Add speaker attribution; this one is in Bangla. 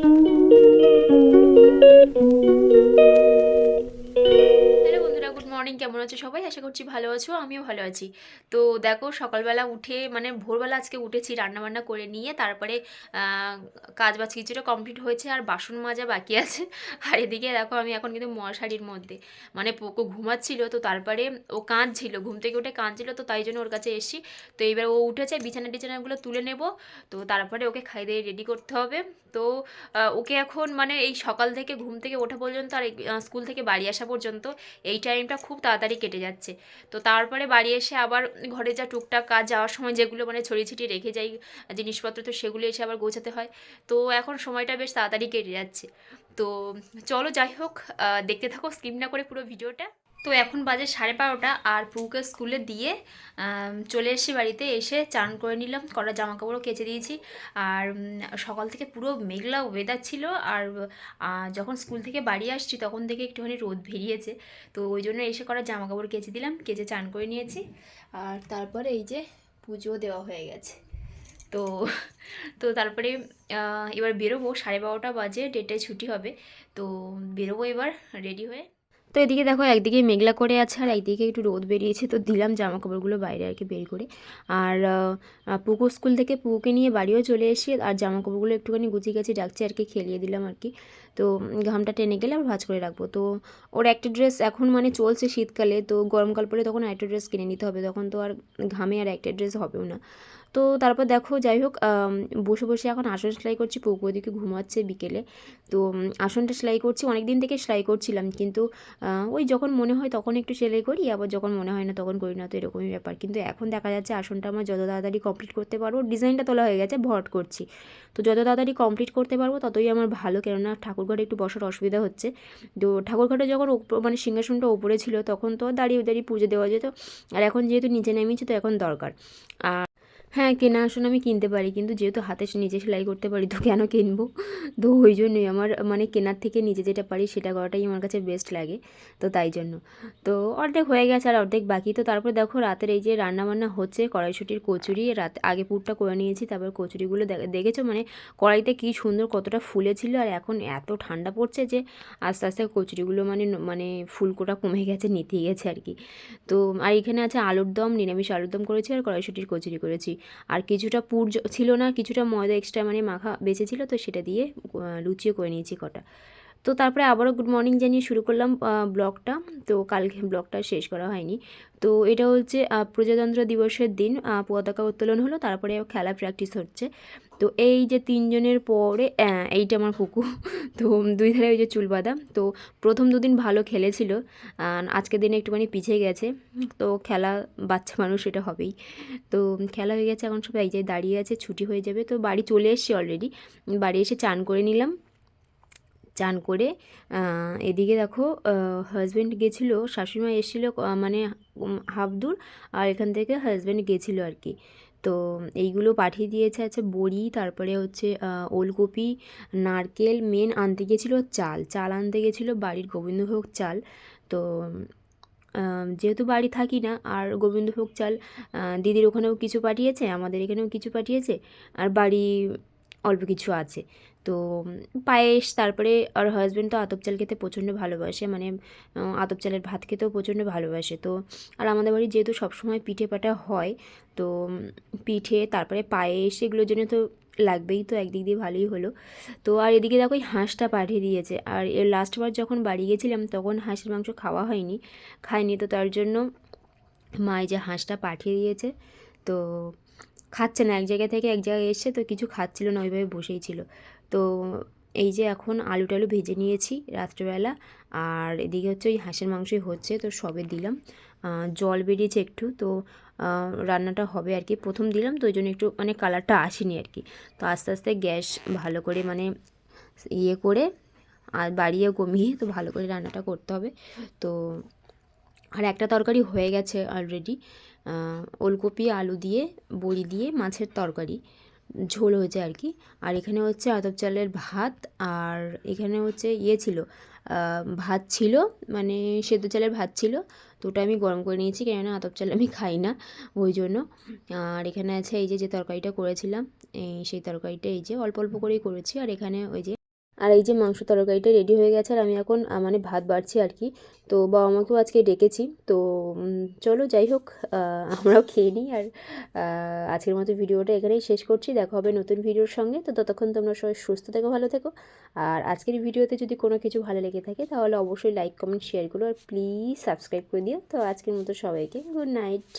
Speaker 1: Thank you. মর্নিং কেমন আছো সবাই? আশা করছি ভালো আছো, আমিও ভালো আছি। তো দেখো, সকালবেলা উঠে মানে ভোরবেলা আজকে উঠেছি রান্নাবান্না করে নিয়ে, তারপরে কাজ বাজ কিছুটা কমপ্লিট হয়েছে আর বাসন মাজা বাকি আছে। আর এদিকে দেখো, আমি এখন কিন্তু মশারির মধ্যে মানে পোকো ঘুমাচ্ছিল, তো তারপরে ও কাঁদছিল, ঘুম থেকে উঠে কাঁদছিল, তো তাই জন্য ওর কাছে এসছি। তো এবার ও উঠেছে, বিছানা টিছানাগুলো তুলে নেব, তো তারপরে ওকে খাই দিয়ে রেডি করতে হবে। তো ওকে এখন মানে এই সকাল থেকে ঘুম থেকে ওঠা পর্যন্ত আর স্কুল থেকে বাড়ি আসা পর্যন্ত এই টাইমটা খুব তাড়াতাড়ি কেটে যাচ্ছে। তো তারপরে বাড়ি এসে আবার ঘরে যা টুকটাক কাজ যাওয়ার সময় যেগুলো মানে ছড়িয়ে ছিটিয়ে রেখে যাই, জিনিসপত্র তো সেগুলো এসে আবার গোছাতে হয়। তো এখন সময়টা বেশ তাড়াতাড়ি কেটে যাচ্ছে। তো চলো যাই হোক দেখতে থাকো, স্কিপ না করে পুরো ভিডিওটা। তো এখন বাজে সাড়ে বারোটা আর পুকে স্কুলে দিয়ে চলে এসেছি বাড়িতে এসে চান করে নিলাম কটা জামা কাপড়ও কেচে দিয়েছি। আর সকাল থেকে পুরো মেঘলা ওয়েদার ছিল আর যখন স্কুল থেকে বাড়ি আসছি তখন থেকে একটুখানি রোদ বেরিয়েছে। তো ওই জন্য এসে করা জামা কাপড় কেচে দিলাম, কেচে চান করে নিয়েছি। আর তারপরে এই যে পুজো দেওয়া হয়ে গেছে। তো তো তারপরে এবার বেরোবো, সাড়ে বারোটা বাজে ডেটে ছুটি হবে। তো বেরোবো এবার রেডি হয়ে। তো এদিকে দেখো একদিকে মেঘলা করে আছে আর একদিকে একটু রোদ বেরিয়েছে। তো দিলাম জামা কাপড়গুলো বাইরে আর কি বের করে। আর পুকু স্কুল থেকে পুকুকে নিয়ে বাড়িও চলে এসে আর জামা কাপড়গুলো একটুখানি গুছিয়ে গেছি ডাকছে আর কি, খেলিয়ে দিলাম আর কি। তো ঘামটা টেনে গেলে আবার ভাঁজ করে রাখব। তো ওর একটা ড্রেস এখন মানে চলছে শীতকালে, তো গরমকাল পরে তখন একটা ড্রেস কিনে নিতে হবে। তখন তো আর ঘামে আর একটা ড্রেস হবেও না। তো তারপর দেখো যাই হোক বসে বসে এখন আসন সেলাই করছি পুকু ওদিকে ঘুমাচ্ছে বিকেলে। তো আসনটা সেলাই করছি অনেক দিন থেকে সেলাই করছিলাম, কিন্তু ওই যখন মনে হয় তখন একটু সেলাই করি, আবার যখন মনে হয় না তখন করি না, তো এরকমই ব্যাপার। কিন্তু এখন দেখা যাচ্ছে আসনটা আমার যত তাড়াতাড়ি কমপ্লিট করতে পারব ডিজাইনটা তোলা হয়ে গেছে ভট করছি। তো যত তাড়াতাড়ি কমপ্লিট করতে পারব, ততই আমার ভালো, কেননা ঠাকুরঘরে একটু বসার অসুবিধা হচ্ছে। তো ঠাকুরঘরে যখন মানে সিংহাসনটা ওপরে ছিল, তখন তো দাঁড়িয়ে দাঁড়িয়ে পুজো দেওয়া যেত, আর এখন যেহেতু নিচে নেমেছি তো এখন দরকার। আর হ্যাঁ কেনা আসন আমি কিনতে পারি, কিন্তু যেহেতু হাতে নিজে সেলাই করতে পারি, তো কেন কিনবো? তো ওই জন্যই আমার মানে কেনার থেকে নিজে যেটা পারি সেটা করাটাই আমার কাছে বেস্ট লাগে, তো তাই জন্য। তো অর্ধেক হয়ে গেছে আর অর্ধেক বাকি, তো তারপর দেখো রাতের এই যে রান্নাবান্না হচ্ছে, কড়াইশুটির কচুরি, রাত, আগে পুরটা করে নিয়েছি, তারপর কচুরিগুলো দেখেছ? মানে কড়াইতে কি সুন্দর কতটা ফুলেছিল আর এখন এত ঠান্ডা পড়ছে যে আস্তে আস্তে কচুরিগুলো মানে মানে ফুলকোটা কমে গেছে নিতে গেছে আর কি। তো, আর এখানে আছে আলুর দম, নিরামিষ আলুর দম করেছি আর কড়াইশুটির কচুরি করেছি। আর কিছুটা পুর ছিল না, কিছুটা ময়দা এক্সট্রা মানে মাখা বেঁচেছিল, তো সেটা দিয়ে লুচিও করে নিয়েছি কটা। তো তারপরে আবারও গুড মর্নিং জানিয়ে শুরু করলাম ব্লগটা। তো কালকে ব্লগটা শেষ করা হয়নি। তো এটা হচ্ছে প্রজাতন্ত্র দিবসের দিন। পতাকা উত্তোলন হলো, তারপরে খেলা প্র্যাকটিস হচ্ছে। তো এই যে তিনজনের পরে এইটা আমার পুকু তো দুই ধারে ওই যে চুল বাঁধা তো প্রথম দুদিন ভালো খেলেছিল আজকের দিনে একটুখানি পিছিয়ে গেছে। তো খেলা বাচ্চা মানুষ, এটা হবেই। তো খেলা হয়ে গেছে, এখন সব এক জায়গায় দাঁড়িয়ে আছে, ছুটি হয়ে যাবে। তো বাড়ি চলে এসেছি অলরেডি বাড়ি এসে চান করে নিলাম। চান করে। এদিকে দেখো হাজব্যান্ড গেছিল, শাশুড়িমা এসেছিল মানে হাফ দূর, আর এখান থেকে হাজব্যান্ড গেছিল আর কি। তো এইগুলো পাঠিয়ে দিয়েছে, আছে বড়ি, তারপরে হচ্ছে ওলকপি, নারকেল মেন আনতে গেছিল চাল। চাল আনতে গেছিল বাড়ির গোবিন্দভোগ চাল। তো যেহেতু বাড়ি থাকি না, আর গোবিন্দভোগ চাল দিদির ওখানেও কিছু পাঠিয়েছে, আমাদের এখানেও কিছু পাঠিয়েছে, আর বাড়ি অল্প কিছু আছে। তো পায়েস, তারপরে আর হাজব্যান্ড তো আতপ চাল খেতে প্রচণ্ড ভালোবাসে মানে আতপ চালের ভাত খেতেও প্রচণ্ড ভালোবাসে। তো, আর আমাদের বাড়ি যেহেতু সবসময় পিঠে পাটা হয়, তো পিঠে, তারপরে পায়েস এগুলোর জন্য তো লাগবেই, তো একদিক দিয়ে ভালোই হলো। তো, আর এদিকে দেখো এই হাঁসটা পাঠিয়ে দিয়েছে, আর এর লাস্টবার যখন বাড়ি গেছিলাম তখন হাঁসের মাংস খাওয়া হয়নি খাইনি তো তার জন্য মা এই যে হাঁসটা পাঠিয়ে দিয়েছে। তো খাচ্ছে না, এক জায়গা থেকে এক জায়গায় এসছে, তো কিছু খাচ্ছিল না, ওইভাবে বসেই ছিল। তো এই যে এখন আলু টালু ভেজে নিয়েছি রাত্রেবেলা, আর এদিকে হচ্ছে ওই হাঁসের মাংসই হচ্ছে, তো সবে দিলাম। জল বেরিয়েছে একটু, তো রান্নাটা হবে আর কি, প্রথম দিলাম, তো ওই জন্য একটু মানে কালারটা আসেনি আর কি। তো আস্তে আস্তে গ্যাস ভালো করে মানে ইয়ে করে, আর বাড়িয়ে কমিয়ে তো ভালো করে রান্নাটা করতে হবে। তো, আর একটা তরকারি হয়ে গেছে অলরেডি ওলকপি, আলু দিয়ে, বড়ি দিয়ে, মাছের তরকারি, ঝোল হয়েছে আর কি। আর এখানে হচ্ছে আতপ চালের ভাত, আর এখানে হচ্ছে ইয়ে ছিল ভাত ছিল মানে সেদ্ধ চালের ভাত ছিল, তো ওটা আমি গরম করে নিয়েছি, কেননা আতপ চাল আমি খাই না, ওই জন্য। আর এখানে আছে এই যে যে তরকারিটা করেছিলাম, এই সেই তরকারিটা এই যে, অল্প অল্প করেই করেছি, আর এখানে ওই যে আর এই যে মাংস তরকারিটা রেডি হয়ে গেছে আর আমি এখন মানে ভাত বাড়ছি আর কি। তো বাবা মাকেও আজকে ডেকেছি। তো চলো যাই হোক আমরাও খেয়ে নিই আর আজকের মতো ভিডিওটা এখানেই শেষ করছি। দেখা হবে নতুন ভিডিওর সঙ্গে। তো ততক্ষণ তোমরা সবাই সুস্থ থেকো, ভালো থেকো। আর আজকের ভিডিওতে যদি কোনো কিছু ভালো লেগে থাকে, তাহলে অবশ্যই লাইক কমেন্ট শেয়ার করো আর প্লিজ সাবস্ক্রাইব করে দিও। তো আজকের মতো সবাইকে গুড নাইট